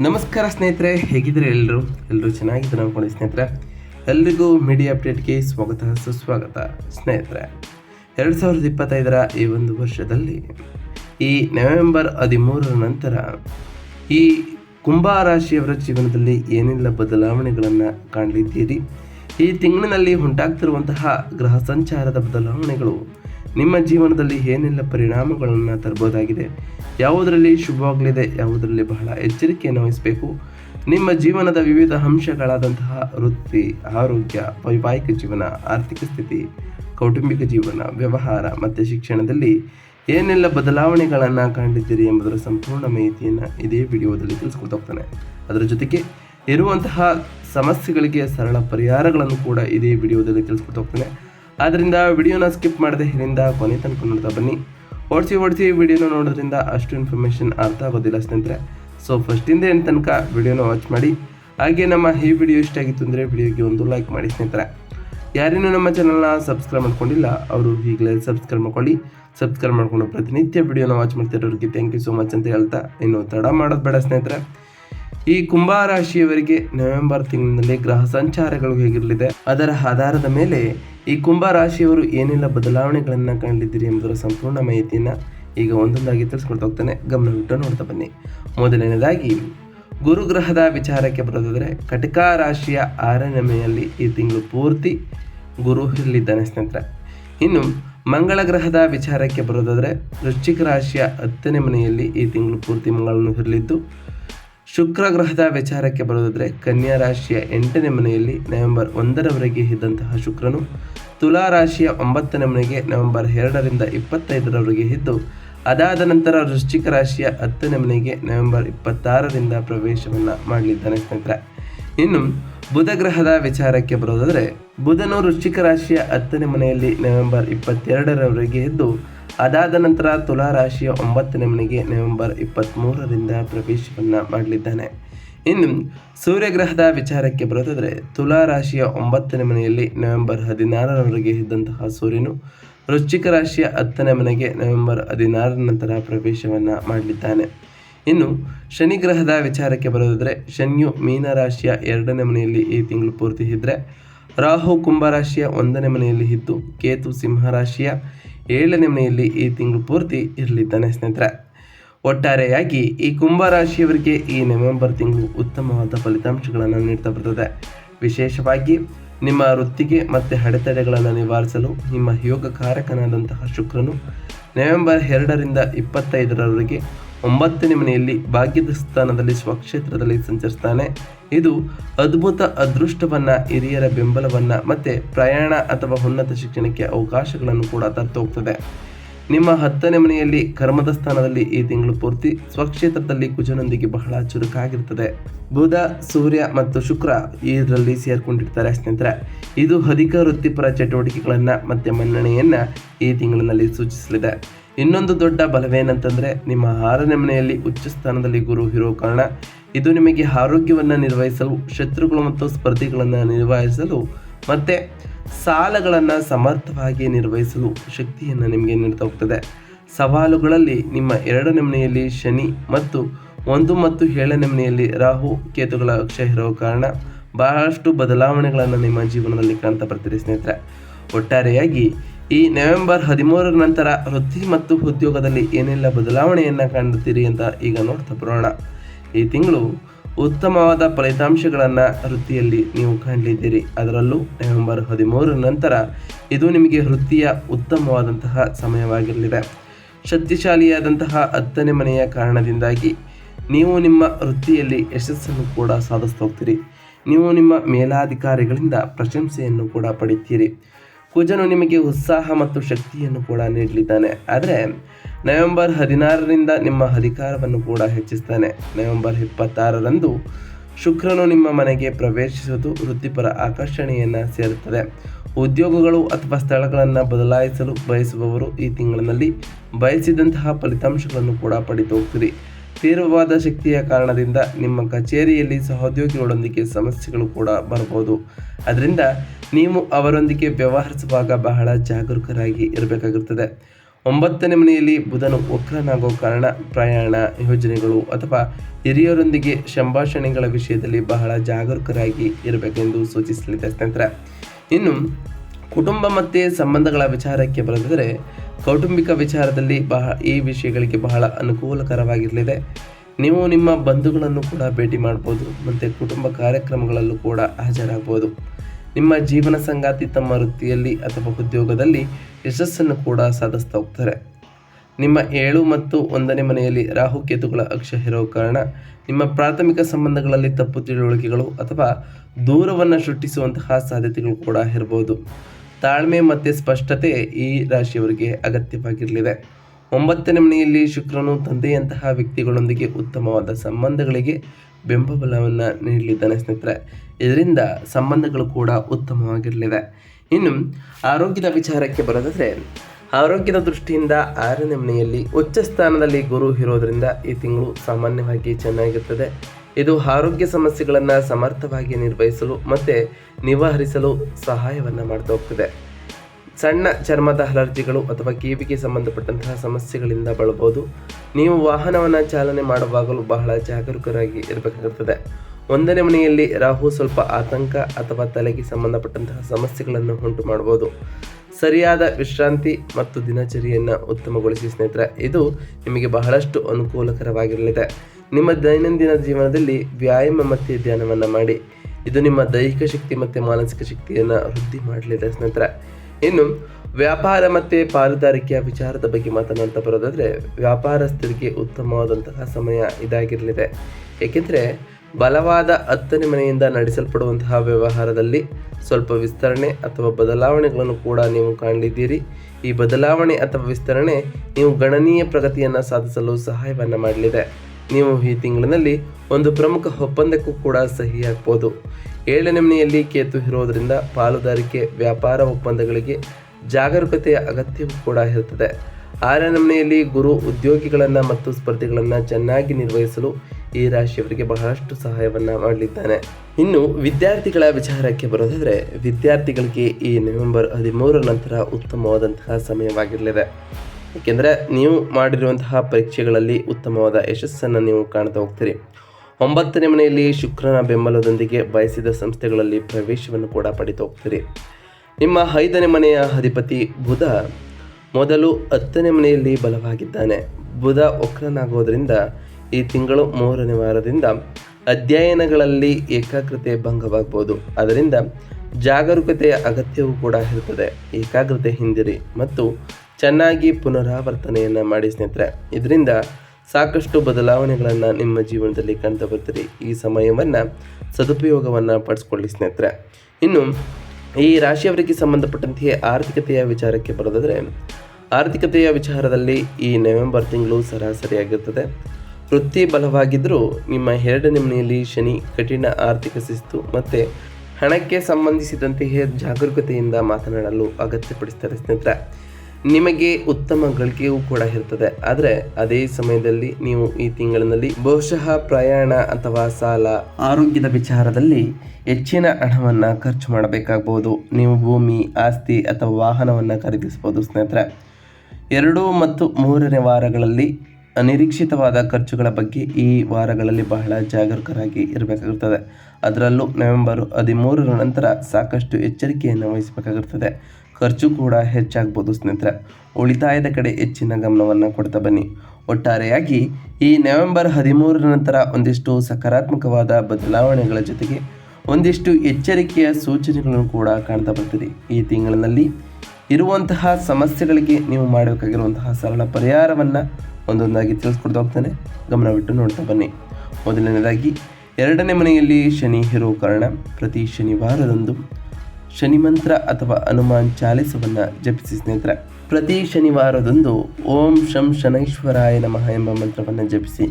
ನಮಸ್ಕಾರ ಸ್ನೇಹಿತರೆ ಹೇಗಿದ್ರೆ ಎಲ್ಲರೂ? ಎಲ್ಲರೂ ಚೆನ್ನಾಗಿದ್ದಾರೆ ಅನ್ಕೊಂಡು ಸ್ನೇಹಿತರೆ. ಎಲ್ರಿಗೂ ಮೀಡಿಯಾ ಅಪ್ಡೇಟ್ಗೆ ಸ್ವಾಗತ, ಸುಸ್ವಾಗತ ಸ್ನೇಹಿತರೆ. ಎರಡು ಸಾವಿರದ ಇಪ್ಪತ್ತೈದರ ಈ ಒಂದು ವರ್ಷದಲ್ಲಿ, ಈ ನವೆಂಬರ್ ಹದಿಮೂರರ ನಂತರ, ಈ ಕುಂಭ ರಾಶಿಯವರ ಜೀವನದಲ್ಲಿ ಏನೆಲ್ಲ ಬದಲಾವಣೆಗಳನ್ನು ಕಾಣಲಿದ್ದೀರಿ? ಈ ತಿಂಗಳಿನಲ್ಲಿ ಉಂಟಾಗ್ತಿರುವಂತಹ ಗ್ರಹ ಸಂಚಾರದ ಬದಲಾವಣೆಗಳು ನಿಮ್ಮ ಜೀವನದಲ್ಲಿ ಏನೆಲ್ಲ ಪರಿಣಾಮಗಳನ್ನು ತರಬಹುದಾಗಿದೆ ಯಾವುದರಲ್ಲಿ ಶುಭವಾಗಲಿದೆ ಯಾವುದರಲ್ಲಿ ಬಹಳ ಎಚ್ಚರಿಕೆಯನ್ನು ವಹಿಸಬೇಕು? ನಿಮ್ಮ ಜೀವನದ ವಿವಿಧ ಅಂಶಗಳಾದಂತಹ ವೃತ್ತಿ, ಆರೋಗ್ಯ, ವೈವಾಹಿಕ ಜೀವನ, ಆರ್ಥಿಕ ಸ್ಥಿತಿ, ಕೌಟುಂಬಿಕ ಜೀವನ, ವ್ಯವಹಾರ ಮತ್ತು ಶಿಕ್ಷಣದಲ್ಲಿ ಏನೆಲ್ಲ ಬದಲಾವಣೆಗಳನ್ನು ಕಂಡಿದ್ದೀರಿ ಎಂಬುದರ ಸಂಪೂರ್ಣ ಮಾಹಿತಿಯನ್ನು ಇದೇ ವಿಡಿಯೋದಲ್ಲಿ ತಿಳಿಸ್ಕೊಳ್ತಾ ಹೋಗ್ತಾನೆ. ಅದರ ಜೊತೆಗೆ ಇರುವಂತಹ ಸಮಸ್ಯೆಗಳಿಗೆ ಸರಳ ಪರಿಹಾರಗಳನ್ನು ಕೂಡ ಇದೇ ವಿಡಿಯೋದಲ್ಲಿ ತಿಳಿಸ್ಕೊಳ್ತಾ ಹೋಗ್ತಾನೆ. ಆದ್ದರಿಂದ ವಿಡಿಯೋನ ಸ್ಕಿಪ್ ಮಾಡದೆ ಇದರಿಂದ ಕೊನೆ ತನಕ ನೋಡ್ತಾ ಬನ್ನಿ. ಓಡಿಸಿ ಓಡಿಸಿ ವಿಡಿಯೋನ ನೋಡೋದ್ರಿಂದ ಅಷ್ಟು ಇನ್ಫಾರ್ಮೇಷನ್ ಅರ್ಥ ಆಗೋದಿಲ್ಲ ಸ್ನೇಹಿತರೆ. ಸೊ ಫಸ್ಟಿಂದ ಏನು ತನಕ ವಿಡಿಯೋನ ವಾಚ್ ಮಾಡಿ. ಹಾಗೆ ನಮ್ಮ ಈ ವಿಡಿಯೋ ಇಷ್ಟ ಆಗಿತ್ತು ಅಂದರೆ ವಿಡಿಯೋಗೆ ಒಂದು ಲೈಕ್ ಮಾಡಿ ಸ್ನೇಹಿತರೆ. ಯಾರೇನೂ ನಮ್ಮ ಚಾನಲ್ನ ಸಬ್ಸ್ಕ್ರೈಬ್ ಮಾಡ್ಕೊಂಡಿಲ್ಲ, ಅವರು ಈಗಲೇ ಸಬ್ಸ್ಕ್ರೈಬ್ ಮಾಡ್ಕೊಳ್ಳಿ. ಸಬ್ಸ್ಕ್ರೈಬ್ ಮಾಡ್ಕೊಂಡು ಪ್ರತಿನಿತ್ಯ ವಿಡಿಯೋನ ವಾಚ್ ಮಾಡ್ತಿರೋರಿಗೆ ಥ್ಯಾಂಕ್ ಯು ಸೋ ಮಚ್ ಅಂತ ಹೇಳ್ತಾ ಇನ್ನು ತಡ ಮಾಡೋದು ಬೇಡ ಸ್ನೇಹಿತರೆ. ಈ ಕುಂಭ ರಾಶಿಯವರಿಗೆ ನವೆಂಬರ್ ತಿಂಗಳಿನಲ್ಲಿ ಗ್ರಹ ಸಂಚಾರಗಳು ಹೇಗಿರಲಿದೆ, ಅದರ ಆಧಾರದ ಮೇಲೆ ಈ ಕುಂಭ ರಾಶಿಯವರು ಏನೆಲ್ಲ ಬದಲಾವಣೆಗಳನ್ನು ಕಂಡಿದ್ದೀರಿ ಎಂಬುದರ ಸಂಪೂರ್ಣ ಮಾಹಿತಿಯನ್ನು ಈಗ ಒಂದೊಂದಾಗಿ ತಿಳಿಸ್ಕೊಳ್ತಾ ಹೋಗ್ತಾನೆ. ಗಮನವಿಟ್ಟು ನೋಡ್ತಾ ಬನ್ನಿ. ಮೊದಲನೇದಾಗಿ, ಗುರುಗ್ರಹದ ವಿಚಾರಕ್ಕೆ ಬರೋದಾದರೆ, ಕಟಕ ರಾಶಿಯ ಆರನೇ ಮನೆಯಲ್ಲಿ ಈ ತಿಂಗಳು ಪೂರ್ತಿ ಗುರು ಇರಲಿದ್ದಾನೆ ಸ್ನೇಹಿತರೆ. ಇನ್ನು ಮಂಗಳ ಗ್ರಹದ ವಿಚಾರಕ್ಕೆ ಬರೋದಾದರೆ, ವೃಶ್ಚಿಕ ರಾಶಿಯ ಹತ್ತನೇ ಮನೆಯಲ್ಲಿ ಈ ತಿಂಗಳು ಪೂರ್ತಿ ಮಂಗಳನು ಇರಲಿದ್ದು ಶುಕ್ರ ಗ್ರಹದ ವಿಚಾರಕ್ಕೆ ಬರೋದಾದರೆ ಕನ್ಯಾ ರಾಶಿಯ ಎಂಟನೇ ಮನೆಯಲ್ಲಿ ನವೆಂಬರ್ ಒಂದರವರೆಗೆ ಇದ್ದಂತಹ ಶುಕ್ರನು ತುಲಾ ರಾಶಿಯ ಒಂಬತ್ತನೇ ಮನೆಗೆ ನವೆಂಬರ್ ಎರಡರಿಂದ ಇಪ್ಪತ್ತೈದರವರೆಗೆ ಇದ್ದು, ಅದಾದ ನಂತರ ವೃಶ್ಚಿಕ ರಾಶಿಯ ಹತ್ತನೇ ಮನೆಗೆ ನವೆಂಬರ್ ಇಪ್ಪತ್ತಾರರಿಂದ ಪ್ರವೇಶವನ್ನು ಮಾಡಲಿದ್ದಾನೆ ಸ್ನೇಹಿತರೆ. ಇನ್ನು ಬುಧ ಗ್ರಹದ ವಿಚಾರಕ್ಕೆ ಬರೋದಾದರೆ ಬುಧನು ವೃಶ್ಚಿಕ ರಾಶಿಯ ಹತ್ತನೇ ಮನೆಯಲ್ಲಿ ನವೆಂಬರ್ ಇಪ್ಪತ್ತೆರಡರವರೆಗೆ ಇದ್ದು ಅದಾದ ನಂತರ ತುಲಾ ರಾಶಿಯ ಒಂಬತ್ತನೇ ಮನೆಗೆ ನವೆಂಬರ್ ಇಪ್ಪತ್ತ್ಮೂರರಿಂದ ಪ್ರವೇಶವನ್ನು ಮಾಡಲಿದ್ದಾನೆ. ಇನ್ನು ಸೂರ್ಯಗ್ರಹದ ವಿಚಾರಕ್ಕೆ ಬರೋದಾದರೆ ತುಲಾ ರಾಶಿಯ ಒಂಬತ್ತನೇ ಮನೆಯಲ್ಲಿ ನವೆಂಬರ್ ಹದಿನಾರರವರೆಗೆ ಇದ್ದಂತಹ ಸೂರ್ಯನು ವೃಶ್ಚಿಕ ರಾಶಿಯ ಹತ್ತನೇ ಮನೆಗೆ ನವೆಂಬರ್ ಹದಿನಾರರ ನಂತರ ಪ್ರವೇಶವನ್ನು ಮಾಡಲಿದ್ದಾನೆ. ಇನ್ನು ಶನಿ ಗ್ರಹದ ವಿಚಾರಕ್ಕೆ ಬರೋದಾದರೆ ಶನಿಯು ಮೀನರಾಶಿಯ ಎರಡನೇ ಮನೆಯಲ್ಲಿ ಈ ತಿಂಗಳು ಪೂರ್ತಿ ಇದ್ದರೆ, ರಾಹು ಕುಂಭರಾಶಿಯ ಒಂದನೇ ಮನೆಯಲ್ಲಿ ಇದ್ದು, ಕೇತು ಸಿಂಹರಾಶಿಯ ಏಳನೇ ಮನೆಯಲ್ಲಿ ಈ ತಿಂಗಳು ಪೂರ್ತಿ ಇರಲಿದ್ದಾನೆ ಸ್ನೇಹಿತರೆ. ಒಟ್ಟಾರೆಯಾಗಿ ಈ ಕುಂಭರಾಶಿಯವರಿಗೆ ಈ ನವೆಂಬರ್ ತಿಂಗಳು ಉತ್ತಮವಾದ ಫಲಿತಾಂಶಗಳನ್ನು ನೀಡ್ತಾ ಬರ್ತದೆ. ವಿಶೇಷವಾಗಿ ನಿಮ್ಮ ವೃತ್ತಿಗೆ ಮತ್ತು ಅಡೆತಡೆಗಳನ್ನು ನಿವಾರಿಸಲು ನಿಮ್ಮ ಯೋಗ ಕಾರಕನಾದಂತಹ ಶುಕ್ರನು ನವೆಂಬರ್ ಎರಡರಿಂದ ಇಪ್ಪತ್ತೈದರವರೆಗೆ ಒಂಬತ್ತನೇ ಮನೆಯಲ್ಲಿ ಭಾಗ್ಯದ ಸ್ಥಾನದಲ್ಲಿ ಸ್ವಕ್ಷೇತ್ರದಲ್ಲಿ ಸಂಚರಿಸ್ತಾನೆ. ಇದು ಅದ್ಭುತ ಅದೃಷ್ಟವನ್ನ, ಹಿರಿಯರ ಬೆಂಬಲವನ್ನ ಮತ್ತೆ ಪ್ರಯಾಣ ಅಥವಾ ಉನ್ನತ ಶಿಕ್ಷಣಕ್ಕೆ ಅವಕಾಶಗಳನ್ನು ಕೂಡ ತರ್ತು ಹೋಗ್ತದೆ. ನಿಮ್ಮ ಹತ್ತನೇ ಮನೆಯಲ್ಲಿ ಕರ್ಮದ ಸ್ಥಾನದಲ್ಲಿ ಈ ತಿಂಗಳು ಪೂರ್ತಿ ಸ್ವಕ್ಷೇತ್ರದಲ್ಲಿ ಕುಜನೊಂದಿಗೆ ಬಹಳ ಚುರುಕಾಗಿರ್ತದೆ. ಬುಧ, ಸೂರ್ಯ ಮತ್ತು ಶುಕ್ರ ಇದರಲ್ಲಿ ಸೇರ್ಕೊಂಡಿರ್ತಾರೆ ಸ್ನೇಹಿತರೆ. ಇದು ಅಧಿಕ ವೃತ್ತಿಪರ ಚಟುವಟಿಕೆಗಳನ್ನು ಮತ್ತೆ ಮನ್ನಣೆಯನ್ನು ಈ ತಿಂಗಳಿನಲ್ಲಿ ಸೂಚಿಸಲಿದೆ. ಇನ್ನೊಂದು ದೊಡ್ಡ ಬಲವೇನಂತಂದರೆ ನಿಮ್ಮ ಆರನೇ ಮನೆಯಲ್ಲಿ ಉಚ್ಚ ಸ್ಥಾನದಲ್ಲಿ ಗುರು ಇರೋ ಕಾರಣ ಇದು ನಿಮಗೆ ಆರೋಗ್ಯವನ್ನು ನಿರ್ವಹಿಸಲು, ಶತ್ರುಗಳು ಮತ್ತು ಸ್ಪರ್ಧಿಗಳನ್ನು ನಿರ್ವಹಿಸಲು ಮತ್ತು ಸಾಲಗಳನ್ನು ಸಮರ್ಥವಾಗಿ ನಿರ್ವಹಿಸಲು ಶಕ್ತಿಯನ್ನು ನಿಮಗೆ ನೀಡ್ತಾ ಹೋಗ್ತದೆ. ಸವಾಲುಗಳಲ್ಲಿ ನಿಮ್ಮ ಎರಡನೇ ಮನೆಯಲ್ಲಿ ಶನಿ ಮತ್ತು ಒಂದು ಮತ್ತು ಏಳನೇ ಮನೆಯಲ್ಲಿ ರಾಹು, ಕೇತುಗಳ ಅಕ್ಷ ಇರೋ ಕಾರಣ ಬಹಳಷ್ಟು ಬದಲಾವಣೆಗಳನ್ನು ನಿಮ್ಮ ಜೀವನದಲ್ಲಿ ಕಾಣ್ತಾ ಬರ್ತೀರಿ ಸ್ನೇಹಿತರೆ. ಒಟ್ಟಾರೆಯಾಗಿ ಈ ನವೆಂಬರ್ ಹದಿಮೂರರ ನಂತರ ವೃತ್ತಿ ಮತ್ತು ಉದ್ಯೋಗದಲ್ಲಿ ಏನೆಲ್ಲ ಬದಲಾವಣೆಯನ್ನು ಕಾಣುತ್ತೀರಿ ಅಂತ ಈಗ ನೋಡ್ತಾ ಬರೋಣ. ಈ ತಿಂಗಳು ಉತ್ತಮವಾದ ಫಲಿತಾಂಶಗಳನ್ನು ವೃತ್ತಿಯಲ್ಲಿ ನೀವು ಕಾಣಲಿದ್ದೀರಿ. ಅದರಲ್ಲೂ ನವೆಂಬರ್ ಹದಿಮೂರರ ನಂತರ ಇದು ನಿಮಗೆ ವೃತ್ತಿಯ ಉತ್ತಮವಾದಂತಹ ಸಮಯವಾಗಿರಲಿದೆ. ಶಕ್ತಿಶಾಲಿಯಾದಂತಹ ಹತ್ತನೇ ಮನೆಯ ಕಾರಣದಿಂದಾಗಿ ನೀವು ನಿಮ್ಮ ವೃತ್ತಿಯಲ್ಲಿ ಯಶಸ್ಸನ್ನು ಕೂಡ ಸಾಧಿಸ್ತಾ ಹೋಗ್ತೀರಿ. ನೀವು ನಿಮ್ಮ ಮೇಲಾಧಿಕಾರಿಗಳಿಂದ ಪ್ರಶಂಸೆಯನ್ನು ಕೂಡ ಪಡಿತೀರಿ. ಕುಜನು ನಿಮಗೆ ಉತ್ಸಾಹ ಮತ್ತು ಶಕ್ತಿಯನ್ನು ಕೂಡ ನೀಡಲಿದ್ದಾನೆ. ಆದರೆ ನವೆಂಬರ್ ಹದಿನಾರರಿಂದ ನಿಮ್ಮ ಅಧಿಕಾರವನ್ನು ಕೂಡ ಹೆಚ್ಚಿಸ್ತಾನೆ. ನವೆಂಬರ್ ಇಪ್ಪತ್ತಾರರಂದು ಶುಕ್ರನು ನಿಮ್ಮ ಮನೆಗೆ ಪ್ರವೇಶಿಸುವುದು ವೃತ್ತಿಪರ ಆಕರ್ಷಣೆಯನ್ನು ಸೇರುತ್ತದೆ. ಉದ್ಯೋಗಗಳು ಅಥವಾ ಸ್ಥಳಗಳನ್ನು ಬದಲಾಯಿಸಲು ಬಯಸುವವರು ಈ ತಿಂಗಳಿನಲ್ಲಿ ಬಯಸಿದಂತಹ ಫಲಿತಾಂಶಗಳನ್ನು ಕೂಡ ಪಡೆದು ಹೋಗ್ತೀರಿ. ತೀವ್ರವಾದ ಶಕ್ತಿಯ ಕಾರಣದಿಂದ ನಿಮ್ಮ ಕಚೇರಿಯಲ್ಲಿ ಸಹೋದ್ಯೋಗಿಗಳೊಂದಿಗೆ ಸಮಸ್ಯೆಗಳು ಕೂಡ ಬರಬಹುದು. ಅದರಿಂದ ನೀವು ಅವರೊಂದಿಗೆ ವ್ಯವಹರಿಸುವಾಗ ಬಹಳ ಜಾಗರೂಕರಾಗಿ ಇರಬೇಕಾಗಿರ್ತದೆ ಒಂಬತ್ತನೇ ಮನೆಯಲ್ಲಿ ಬುಧನು ವಕ್ರನಾಗೋ ಕಾರಣ ಪ್ರಯಾಣ, ಯೋಜನೆಗಳು ಅಥವಾ ಹಿರಿಯರೊಂದಿಗೆ ಸಂಭಾಷಣೆಗಳ ವಿಷಯದಲ್ಲಿ ಬಹಳ ಜಾಗರೂಕರಾಗಿ ಇರಬೇಕೆಂದು ಸೂಚಿಸಲಿದೆ ಸ್ನೇಹಿತರೆ. ಇನ್ನು ಕುಟುಂಬ ಮತ್ತು ಸಂಬಂಧಗಳ ವಿಚಾರಕ್ಕೆ ಬರೆದರೆ ಕೌಟುಂಬಿಕ ವಿಚಾರದಲ್ಲಿ ಬಹಳ ಈ ವಿಷಯಗಳಿಗೆ ಬಹಳ ಅನುಕೂಲಕರವಾಗಿರಲಿದೆ. ನೀವು ನಿಮ್ಮ ಬಂಧುಗಳನ್ನು ಕೂಡ ಭೇಟಿ ಮಾಡ್ಬೋದು, ಮತ್ತು ಕುಟುಂಬ ಕಾರ್ಯಕ್ರಮಗಳಲ್ಲೂ ಕೂಡ ಹಾಜರಾಗ್ಬೋದು. ನಿಮ್ಮ ಜೀವನ ಸಂಗಾತಿ ತಮ್ಮ ವೃತ್ತಿಯಲ್ಲಿ ಅಥವಾ ಉದ್ಯೋಗದಲ್ಲಿ ಯಶಸ್ಸನ್ನು ಕೂಡ ಸಾಧಿಸ್ತಾ ಹೋಗ್ತಾರೆ. ನಿಮ್ಮ ಏಳು ಮತ್ತು ಒಂದನೇ ಮನೆಯಲ್ಲಿ ರಾಹು ಕೇತುಗಳ ಅಕ್ಷ ಇರೋ ಕಾರಣ, ನಿಮ್ಮ ಪ್ರಾಥಮಿಕ ಸಂಬಂಧಗಳಲ್ಲಿ ತಪ್ಪು ತಿಳುವಳಿಕೆಗಳು ಅಥವಾ ದೂರವನ್ನು ಸೃಷ್ಟಿಸುವಂತಹ ಸಾಧ್ಯತೆಗಳು ಕೂಡ ಇರಬಹುದು ತಾಳ್ಮೆ ಮತ್ತು ಸ್ಪಷ್ಟತೆ ಈ ರಾಶಿಯವರಿಗೆ ಅಗತ್ಯವಾಗಿರಲಿದೆ ಒಂಬತ್ತನೇ ಮನೆಯಲ್ಲಿ ಶುಕ್ರನು ತಂದೆಯಂತಹ ವ್ಯಕ್ತಿಗಳೊಂದಿಗೆ ಉತ್ತಮವಾದ ಸಂಬಂಧಗಳಿಗೆ ಬೆಂಬಲವನ್ನು ನೀಡಲಿದ್ದಾನೆ ಸ್ನೇಹಿತರೆ. ಇದರಿಂದ ಸಂಬಂಧಗಳು ಕೂಡ ಉತ್ತಮವಾಗಿರಲಿದೆ ಇನ್ನು ಆರೋಗ್ಯದ ವಿಚಾರಕ್ಕೆ ಬರೋದಾದರೆ, ಆರೋಗ್ಯದ ದೃಷ್ಟಿಯಿಂದ ಆರನೇ ಮನೆಯಲ್ಲಿ ಉಚ್ಚ ಸ್ಥಾನದಲ್ಲಿ ಗುರು ಇರೋದರಿಂದ ಈ ತಿಂಗಳು ಸಾಮಾನ್ಯವಾಗಿ ಚೆನ್ನಾಗಿರ್ತದೆ. ಇದು ಆರೋಗ್ಯ ಸಮಸ್ಯೆಗಳನ್ನು ಸಮರ್ಥವಾಗಿ ನಿರ್ವಹಿಸಲು ಮತ್ತು ನಿವಾರಿಸಲು ಸಹಾಯವನ್ನು ಮಾಡ್ತಾ ಹೋಗ್ತದೆ. ಸಣ್ಣ ಚರ್ಮದ ಅಲರ್ಜಿಗಳು ಅಥವಾ ಕಿವಿಗೆ ಸಂಬಂಧಪಟ್ಟಂತಹ ಸಮಸ್ಯೆಗಳಿಂದ ಬಳಬಹುದು ನೀವು ವಾಹನವನ್ನು ಚಾಲನೆ ಮಾಡುವಾಗಲೂ ಬಹಳ ಜಾಗರೂಕರಾಗಿ ಇರಬೇಕಾಗುತ್ತದೆ ಒಂದನೇ ಮನೆಯಲ್ಲಿ ರಾಹು ಸ್ವಲ್ಪ ಆತಂಕ ಅಥವಾ ತಲೆಗೆ ಸಂಬಂಧಪಟ್ಟಂತಹ ಸಮಸ್ಯೆಗಳನ್ನು ಉಂಟು ಮಾಡಬಹುದು ಸರಿಯಾದ ವಿಶ್ರಾಂತಿ ಮತ್ತು ದಿನಚರಿಯನ್ನು ಉತ್ತಮಗೊಳಿಸಿ ಸ್ನೇಹಿತರೆ, ಇದು ನಿಮಗೆ ಬಹಳಷ್ಟು ಅನುಕೂಲಕರವಾಗಿರಲಿದೆ. ನಿಮ್ಮ ದೈನಂದಿನ ಜೀವನದಲ್ಲಿ ವ್ಯಾಯಾಮ ಮತ್ತು ಧ್ಯಾನವನ್ನು ಮಾಡಿ. ಇದು ನಿಮ್ಮ ದೈಹಿಕ ಶಕ್ತಿ ಮತ್ತು ಮಾನಸಿಕ ಶಕ್ತಿಯನ್ನು ವೃದ್ಧಿ ಮಾಡಲಿದೆ. ನಂತರ ಇನ್ನು ವ್ಯಾಪಾರ ಮತ್ತು ಪಾಲುದಾರಿಕೆಯ ವಿಚಾರದ ಬಗ್ಗೆ ಮಾತನಾಡ್ತಾ ಬರೋದಾದರೆ, ವ್ಯಾಪಾರಸ್ಥರಿಗೆ ಉತ್ತಮವಾದಂತಹ ಸಮಯ ಇದಾಗಿರಲಿದೆ. ಏಕೆಂದರೆ, ಬಲವಾದ ಹತ್ತನೇ ಮನೆಯಿಂದ ನಡೆಸಲ್ಪಡುವಂತಹ ವ್ಯವಹಾರದಲ್ಲಿ ಸ್ವಲ್ಪ ವಿಸ್ತರಣೆ ಅಥವಾ ಬದಲಾವಣೆಗಳನ್ನು ಕೂಡ ನೀವು ಕಾಣಲಿದ್ದೀರಿ. ಈ ಬದಲಾವಣೆ ಅಥವಾ ವಿಸ್ತರಣೆ ನೀವು ಗಣನೀಯ ಪ್ರಗತಿಯನ್ನು ಸಾಧಿಸಲು ಸಹಾಯವನ್ನು ಮಾಡಲಿದೆ. ನೀವು ಈ ತಿಂಗಳಿನಲ್ಲಿ ಒಂದು ಪ್ರಮುಖ ಒಪ್ಪಂದಕ್ಕೂ ಕೂಡ ಸಹಿ ಹಾಕ್ಬೋದು ಏಳನೇ ಮನೆಯಲ್ಲಿ ಕೇತು ಇರೋದರಿಂದ ಪಾಲುದಾರಿಕೆ, ವ್ಯಾಪಾರ ಒಪ್ಪಂದಗಳಿಗೆ ಜಾಗರೂಕತೆಯ ಅಗತ್ಯವೂ ಕೂಡ ಇರುತ್ತದೆ. ಆರನೇ ಮನೆಯಲ್ಲಿ ಗುರು ಉದ್ಯೋಗಿಗಳನ್ನು ಮತ್ತು ಸ್ಪರ್ಧೆಗಳನ್ನು ಚೆನ್ನಾಗಿ ನಿರ್ವಹಿಸಲು ಈ ರಾಶಿಯವರಿಗೆ ಬಹಳಷ್ಟು ಸಹಾಯವನ್ನು ಮಾಡಲಿದ್ದಾನೆ. ಇನ್ನು ವಿದ್ಯಾರ್ಥಿಗಳ ವಿಚಾರಕ್ಕೆ ಬರೋದಾದರೆ, ವಿದ್ಯಾರ್ಥಿಗಳಿಗೆ ಈ ನವೆಂಬರ್ ಹದಿಮೂರರ ನಂತರ ಉತ್ತಮವಾದಂತಹ ಸಮಯವಾಗಿರಲಿದೆ. ಏಕೆಂದರೆ ನೀವು ಮಾಡಿರುವಂತಹ ಪರೀಕ್ಷೆಗಳಲ್ಲಿ ಉತ್ತಮವಾದ ಯಶಸ್ಸನ್ನು ನೀವು ಕಾಣ್ತಾ ಹೋಗ್ತೀರಿ. ಒಂಬತ್ತನೇ ಮನೆಯಲ್ಲಿ ಶುಕ್ರನ ಬೆಂಬಲದೊಂದಿಗೆ ಬಯಸಿದ ಸಂಸ್ಥೆಗಳಲ್ಲಿ ಪ್ರವೇಶವನ್ನು ಕೂಡ ಪಡಿತಾ ಹೋಗ್ತೀರಿ. ನಿಮ್ಮ ಐದನೇ ಮನೆಯ ಅಧಿಪತಿ ಬುಧ ಮೊದಲು ಹತ್ತನೇ ಮನೆಯಲ್ಲಿ ಬಲವಾಗಿದ್ದಾನೆ. ಬುಧ ವಕ್ರನಾಗೋದ್ರಿಂದ ಈ ತಿಂಗಳು ಮೂರನೇ ವಾರದಿಂದ ಅಧ್ಯಯನಗಳಲ್ಲಿ ಏಕಾಗ್ರತೆ ಭಂಗವಾಗ್ಬೋದು. ಅದರಿಂದ ಜಾಗರೂಕತೆಯ ಅಗತ್ಯವೂ ಕೂಡ ಇರುತ್ತದೆ ಏಕಾಗ್ರತೆ ಹಿಂದಿರಿ ಮತ್ತು ಚೆನ್ನಾಗಿ ಪುನರಾವರ್ತನೆಯನ್ನು ಮಾಡಿ ಸ್ನೇಹಿತರೆ. ಇದರಿಂದ ಸಾಕಷ್ಟು ಬದಲಾವಣೆಗಳನ್ನು ನಿಮ್ಮ ಜೀವನದಲ್ಲಿ ಕಂಡು ಬರ್ತೀರಿ. ಈ ಸಮಯವನ್ನು ಸದುಪಯೋಗವನ್ನು ಪಡಿಸ್ಕೊಳ್ಳಿ ಸ್ನೇಹಿತರೆ. ಇನ್ನು, ಈ ರಾಶಿಯವರಿಗೆ ಸಂಬಂಧಪಟ್ಟಂತೆ ಆರ್ಥಿಕತೆಯ ವಿಚಾರಕ್ಕೆ ಬರೋದಾದರೆ, ಆರ್ಥಿಕತೆಯ ವಿಚಾರದಲ್ಲಿ ಈ ನವೆಂಬರ್ ತಿಂಗಳು ಸರಾಸರಿಯಾಗಿರ್ತದೆ. ವೃತ್ತಿ ಬಲವಾಗಿದ್ದರೂ ನಿಮ್ಮ ಎರಡನೇ ಮನೆಯಲ್ಲಿ ಶನಿ ಕಠಿಣ ಆರ್ಥಿಕ ಶಿಸ್ತು ಮತ್ತು ಹಣಕ್ಕೆ ಸಂಬಂಧಿಸಿದಂತೆಯೇ ಜಾಗರೂಕತೆಯಿಂದ ಮಾತನಾಡಲು ಅಗತ್ಯಪಡಿಸ್ತಾರೆ ಸ್ನೇಹಿತರೆ. ನಿಮಗೆ ಉತ್ತಮ ಗಳಿಕೆಯೂ ಕೂಡ ಇರ್ತದೆ. ಆದರೆ ಅದೇ ಸಮಯದಲ್ಲಿ ನೀವು ಈ ತಿಂಗಳಿನಲ್ಲಿ ಬಹುಶಃ ಪ್ರಯಾಣ ಅಥವಾ ಸಾಲ, ಆರೋಗ್ಯದ ವಿಚಾರದಲ್ಲಿ ಹೆಚ್ಚಿನ ಹಣವನ್ನು ಖರ್ಚು ಮಾಡಬೇಕಾಗಬಹುದು ನೀವು ಭೂಮಿ, ಆಸ್ತಿ ಅಥವಾ ವಾಹನವನ್ನು ಖರೀದಿಸಬಹುದು ಸ್ನೇಹಿತರೆ. ಎರಡು ಮತ್ತು ಮೂರನೇ ವಾರಗಳಲ್ಲಿ ಅನಿರೀಕ್ಷಿತವಾದ ಖರ್ಚುಗಳ ಬಗ್ಗೆ ಈ ವಾರಗಳಲ್ಲಿ ಬಹಳ ಜಾಗರೂಕರಾಗಿ ಇರಬೇಕಾಗುತ್ತದೆ. ಅದರಲ್ಲೂ ನವೆಂಬರ್ ಹದಿಮೂರರ ನಂತರ ಸಾಕಷ್ಟು ಎಚ್ಚರಿಕೆಯನ್ನು ವಹಿಸಬೇಕಾಗುತ್ತದೆ. ಖರ್ಚು ಕೂಡ ಹೆಚ್ಚಾಗ್ಬೋದು ಸ್ನೇಹಿತರೆ. ಉಳಿತಾಯದ ಕಡೆ ಹೆಚ್ಚಿನ ಗಮನವನ್ನು ಕೊಡ್ತಾ ಬನ್ನಿ. ಒಟ್ಟಾರೆಯಾಗಿ ಈ ನವೆಂಬರ್ ಹದಿಮೂರರ ನಂತರ ಒಂದಿಷ್ಟು ಸಕಾರಾತ್ಮಕವಾದ ಬದಲಾವಣೆಗಳ ಜೊತೆಗೆ ಒಂದಿಷ್ಟು ಎಚ್ಚರಿಕೆಯ ಸೂಚನೆಗಳನ್ನು ಕೂಡ ಕಾಣ್ತಾ ಬರ್ತದೆ. ಈ ತಿಂಗಳಿನಲ್ಲಿ ಇರುವಂತಹ ಸಮಸ್ಯೆಗಳಿಗೆ ನೀವು ಮಾಡಬೇಕಾಗಿರುವಂತಹ ಸರಳ ಪರಿಹಾರವನ್ನು ಒಂದೊಂದಾಗಿ ತಿಳಿಸ್ಕೊಡ್ತಾ ಹೋಗ್ತಾನೆ. ಗಮನವಿಟ್ಟು ನೋಡ್ತಾ ಬನ್ನಿ. ಮೊದಲನೇದಾಗಿ, ಎರಡನೇ ಮನೆಯಲ್ಲಿ ಶನಿ ಇರೋ ಕಾರಣ ಪ್ರತಿ ಶನಿವಾರದಂದು ಶನಿ ಮಂತ್ರ ಅಥವಾ ಹನುಮಾನ್ ಚಾಲಿಸವನ್ನು ಜಪಿಸಿ ಸ್ನೇಹಿತರೆ, ಪ್ರತಿ ಶನಿವಾರದಂದು ಓಂ ಶಂ ಶನೈಶ್ವರಾಯ ನಮಃ ಎಂಬ ಮಂತ್ರವನ್ನು ಜಪಿಸಿ.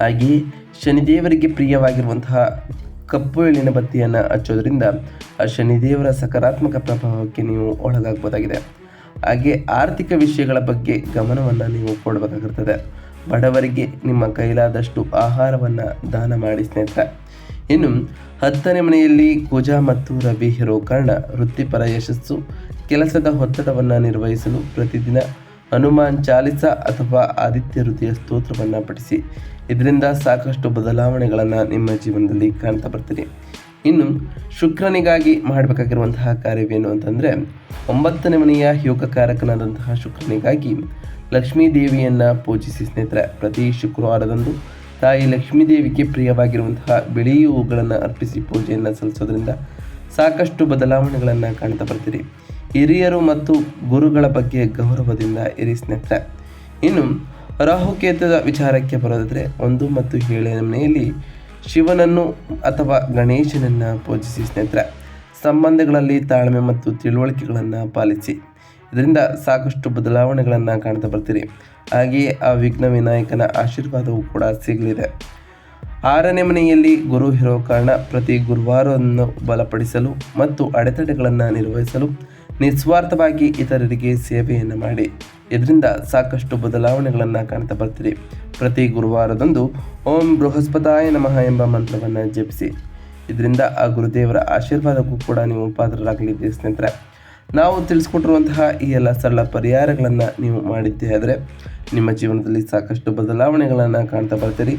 ಹಾಗೆಯೇ ಶನಿದೇವರಿಗೆ ಪ್ರಿಯವಾಗಿರುವಂತಹ ಕಪ್ಪು ಎಳ್ಳಿನ ಬತ್ತಿಯನ್ನು ಹಚ್ಚೋದ್ರಿಂದ ಆ ಶನಿದೇವರ ಸಕಾರಾತ್ಮಕ ಪ್ರಭಾವಕ್ಕೆ ನೀವು ಒಳಗಾಗಬಹುದಾಗಿದೆ ಹಾಗೆ ಆರ್ಥಿಕ ವಿಷಯಗಳ ಬಗ್ಗೆ ಗಮನವನ್ನು ನೀವು ಕೊಡಬೇಕಾಗಿರ್ತದೆ. ಬಡವರಿಗೆ ನಿಮ್ಮ ಕೈಲಾದಷ್ಟು ಆಹಾರವನ್ನು ದಾನ ಮಾಡಿ ಸ್ನೇಹಿತರೆ. ಇನ್ನು ಹತ್ತನೇ ಮನೆಯಲ್ಲಿ ಕುಜ ಮತ್ತು ರವಿ ಇರೋ ಕಾರಣ ವೃತ್ತಿಪರ ಯಶಸ್ಸು, ಕೆಲಸದ ಒತ್ತಡವನ್ನು ನಿರ್ವಹಿಸಲು ಪ್ರತಿದಿನ ಹನುಮಾನ್ ಚಾಲಿಸ ಅಥವಾ ಆದಿತ್ಯ ಋತಿಯ ಸ್ತೋತ್ರವನ್ನು ಪಠಿಸಿ. ಇದರಿಂದ ಸಾಕಷ್ಟು ಬದಲಾವಣೆಗಳನ್ನು ನಿಮ್ಮ ಜೀವನದಲ್ಲಿ ಕಾಣ್ತಾ ಬರ್ತೀನಿ ಇನ್ನು ಶುಕ್ರನಿಗಾಗಿ ಮಾಡಬೇಕಾಗಿರುವಂತಹ ಕಾರ್ಯವೇನು ಅಂತಂದರೆ, ಒಂಬತ್ತನೇ ಮನೆಯ ಯೋಗಕಾರಕನಾದಂತಹ ಶುಕ್ರನಿಗಾಗಿ ಲಕ್ಷ್ಮೀ ದೇವಿಯನ್ನು ಪೂಜಿಸಿ ಸ್ನೇಹಿತರೆ, ಪ್ರತಿ ಶುಕ್ರವಾರದಂದು ತಾಯಿ ಲಕ್ಷ್ಮೀದೇವಿಗೆ ಪ್ರಿಯವಾಗಿರುವಂತಹ ಬಿಳಿ ಹೂಗಳನ್ನು ಅರ್ಪಿಸಿ ಪೂಜೆಯನ್ನು ಸಲ್ಲಿಸೋದ್ರಿಂದ ಸಾಕಷ್ಟು ಬದಲಾವಣೆಗಳನ್ನು ಕಾಣ್ತಾ ಬರ್ತೀರಿ. ಹಿರಿಯರು ಮತ್ತು ಗುರುಗಳ ಬಗ್ಗೆ ಗೌರವದಿಂದ ಇರಿ ಸ್ನೇಹಿತ ಇನ್ನು ರಾಹುಕೇತದ ವಿಚಾರಕ್ಕೆ ಬರೋದಾದರೆ ಒಂದು ಮತ್ತು ಏಳನೇ ಮನೆಯಲ್ಲಿ ಶಿವನನ್ನು ಅಥವಾ ಗಣೇಶನನ್ನು ಪೂಜಿಸಿ ಸ್ನೇಹಿತರೆ. ಸಂಬಂಧಗಳಲ್ಲಿ ತಾಳ್ಮೆ ಮತ್ತು ತಿಳುವಳಿಕೆಗಳನ್ನು ಪಾಲಿಸಿ. ಇದರಿಂದ ಸಾಕಷ್ಟು ಬದಲಾವಣೆಗಳನ್ನು ಕಾಣ್ತಾ ಬರ್ತೀರಿ. ಹಾಗೆಯೇ ಆ ವಿಘ್ನ ವಿನಾಯಕನ ಆಶೀರ್ವಾದವೂ ಕೂಡ ಸಿಗಲಿದೆ. ಆರನೇ ಮನೆಯಲ್ಲಿ ಗುರು ಇರೋ ಕಾರಣ ಪ್ರತಿ ಗುರುವಾರವನ್ನು ಬಲಪಡಿಸಲು ಮತ್ತು ಅಡೆತಡೆಗಳನ್ನು ನಿರ್ವಹಿಸಲು ನಿಸ್ವಾರ್ಥವಾಗಿ ಇತರರಿಗೆ ಸೇವೆಯನ್ನು ಮಾಡಿ. ಇದರಿಂದ ಸಾಕಷ್ಟು ಬದಲಾವಣೆಗಳನ್ನು ಕಾಣ್ತಾ ಬರ್ತೀರಿ. ಪ್ರತಿ ಗುರುವಾರದಂದು ಓಂ ಬೃಹಸ್ಪತಾಯ ನಮಃ ಎಂಬ ಮಂತ್ರವನ್ನು ಜಪಿಸಿ. ಇದರಿಂದ ಆ ಗುರುದೇವರ ಆಶೀರ್ವಾದಕ್ಕೂ ಕೂಡ ನೀವು ಪಾತ್ರರಾಗಲಿದ್ದೀರಿ ಸ್ನೇಹಿತರೆ. ನಾವು ತಿಳಿಸ್ಕೊಟ್ಟಿರುವಂತಹ ಈ ಎಲ್ಲ ಸರಳ ಪರಿಹಾರಗಳನ್ನು ನೀವು ಮಾಡಿದ್ದೇ ಆದರೆ ನಿಮ್ಮ ಜೀವನದಲ್ಲಿ ಸಾಕಷ್ಟು ಬದಲಾವಣೆಗಳನ್ನು ಕಾಣ್ತಾ ಬರ್ತೀರಿ.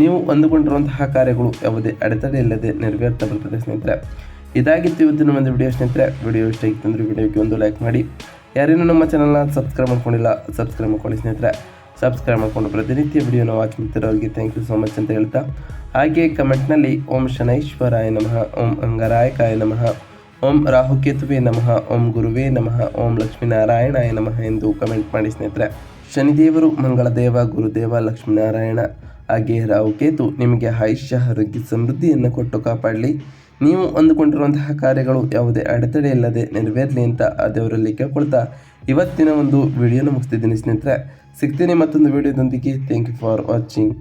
ನೀವು ಅಂದುಕೊಂಡಿರುವಂತಹ ಕಾರ್ಯಗಳು ಯಾವುದೇ ಅಡೆತಡೆ ಇಲ್ಲದೆ ನೆರವೇರ್ತಾ ಬರ್ತದೆ ಸ್ನೇಹಿತರೆ. ಇದಾಗಿತ್ತು ಇವತ್ತಿನ ಒಂದು ವಿಡಿಯೋ ಸ್ನೇಹಿತರೆ. ವಿಡಿಯೋ ಇಷ್ಟ ಆಗಿತ್ತು ಅಂದರೆ ವಿಡಿಯೋಗೆ ಒಂದು ಲೈಕ್ ಮಾಡಿ. ಯಾರೇನು ನಮ್ಮ ಚಾನಲ್ನ ಸಬ್ಸ್ಕ್ರೈಬ್ ಮಾಡ್ಕೊಂಡಿಲ್ಲ ಸಬ್ಸ್ಕ್ರೈಬ್ ಮಾಡ್ಕೊಳ್ಳಿ ಸ್ನೇಹಿತರೆ. ಸಬ್ಸ್ಕ್ರೈಬ್ ಮಾಡಿಕೊಂಡು ಪ್ರತಿನಿತ್ಯ ವಿಡಿಯೋನ ವಾಚ್ ಮಾಡ್ತಿರೋರಿಗೆ ಥ್ಯಾಂಕ್ ಯು ಸೋ ಮಚ್ ಅಂತ ಹೇಳ್ತಾ. ಹಾಗೆ ಕಮೆಂಟ್ನಲ್ಲಿ ಓಂ ಶನೈಶ್ವರಾಯ ನಮಃ, ಓಂ ಅಂಗರಾಯಕಾಯ ನಮಃ. ಓಂ ರಾಹುಕೇತುವೆ ನಮಃ, ಓಂ ಗುರುವೇ ನಮಃ, ಓಂ ಲಕ್ಷ್ಮೀನಾರಾಯಣಾಯ ನಮಃ ಎಂದು ಕಮೆಂಟ್ ಮಾಡಿ ಸ್ನೇಹಿತರೆ. ಶನಿದೇವರು, ಮಂಗಳದೇವ, ಗುರುದೇವ, ಲಕ್ಷ್ಮೀನಾರಾಯಣ, ಹಾಗೆ ರಾಹುಕೇತು ನಿಮಗೆ ಆಯುಷ್ಯ, ಆರೋಗ್ಯ, ಸಮೃದ್ಧಿಯನ್ನು ಕೊಟ್ಟು ಕಾಪಾಡಲಿ. ನೀವು ಅಂದುಕೊಂಡಿರುವಂತಹ ಕಾರ್ಯಗಳು ಯಾವುದೇ ಅಡೆತಡೆ ಇಲ್ಲದೆ ನೆರವೇರಲಿ ಅಂತ ಆ ದೇವರಲ್ಲಿ ಕೇಳ್ಕೊಳ್ತಾ ಇವತ್ತಿನ ಒಂದು ವಿಡಿಯೋನ ಮುಗಿಸ್ತಿದ್ದೀನಿ ಸ್ನೇಹಿತರೆ. ಸಿಗ್ತೀನಿ ಮತ್ತೊಂದು ವಿಡಿಯೋದೊಂದಿಗೆ ಥ್ಯಾಂಕ್ ಯು ಫಾರ್ ವಾಚಿಂಗ್